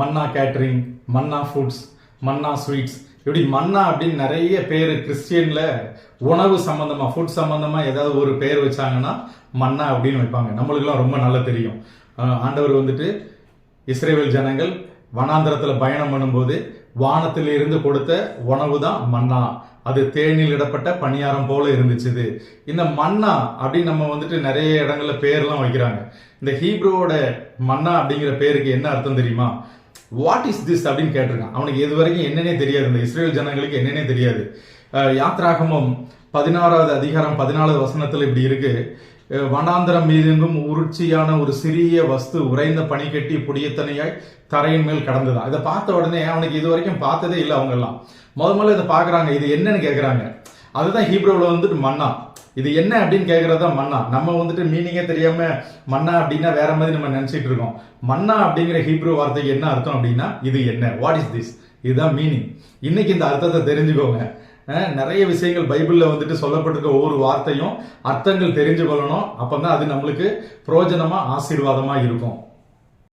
Manna catering Manna foods Manna sweets இப்படி Manna அப்படின்னு நிறைய பேர் கிறிஸ்டியனில் உணவு சம்மந்தமாக ஃபுட் சம்மந்தமாக ஏதாவது ஒரு பேர் வச்சாங்கன்னா மன்னா அப்படின்னு வைப்பாங்க. நம்மளுக்கெல்லாம் ரொம்ப நல்லா தெரியும். ஆண்டவர் வந்துட்டு இஸ்ரேவேல் ஜனங்கள் வனாந்திரத்தில் பயணம் பண்ணும்போது வானத்தில் இருந்து கொடுத்த உணவு தான் மன்னா. அது தேனில் இடப்பட்ட பணியாரம் போல இருந்துச்சு இந்த மன்னா அப்படின்னு நம்ம வந்துட்டு நிறைய இடங்கள்ல பேர்லாம் வைக்கிறாங்க. இந்த ஹீப்ரோவோட மன்னா அப்படிங்கிற பேருக்கு என்ன அர்த்தம் தெரியுமா? வாட் இஸ் திஸ் அப்படின்னு கேட்டிருக்கான். அவனுக்கு இது வரைக்கும் என்னன்னே தெரியாது. இந்த இஸ்ரேல் ஜனங்களுக்கு என்னன்னே தெரியாது. யாத்ராகமம் பதினாறாவது அதிகாரம் பதினாலாவது வசனத்தில் இப்படி இருக்கு. வனாந்திரம் வனாந்தரம் மீதெங்கும் உருட்சியான ஒரு சிறிய வஸ்து உறைந்த பனிக்கட்டி புடியத்தனையாய் தரையின் மேல் கடந்துதான் இதை பார்த்த உடனே அவனுக்கு இது வரைக்கும் பார்த்ததே இல்லை அவங்கெல்லாம் முத முதல்ல இதை பார்க்குறாங்க. இது என்னன்னு கேட்குறாங்க. அதுதான் ஹீப்ரோவில் வந்துட்டு மன்னா. இது என்ன அப்படின்னு கேட்கறது தான் மன்னா. நம்ம வந்துட்டு மீனிங்கே தெரியாம மன்னா அப்படின்னா வேற மாதிரி நம்ம நினைச்சிட்டு இருக்கோம். மன்னா அப்படிங்கிற ஹீப்ரோ வார்த்தைக்கு என்ன அர்த்தம் அப்படின்னா இது என்ன? வாட் இஸ் திஸ் இதுதான் மீனிங் இன்னைக்கு இந்த அர்த்தத்தை தெரிஞ்சுக்கோங்க. நிறைய விஷயங்கள் பைபிளில் வந்துட்டு சொல்லப்பட்டிருக்க ஒவ்வொரு வார்த்தையும் அர்த்தங்கள் தெரிஞ்சு கொள்ளணும் அப்போ தான் அது நம்மளுக்கு பிரோஜனமாக ஆசீர்வாதமாக இருக்கும்.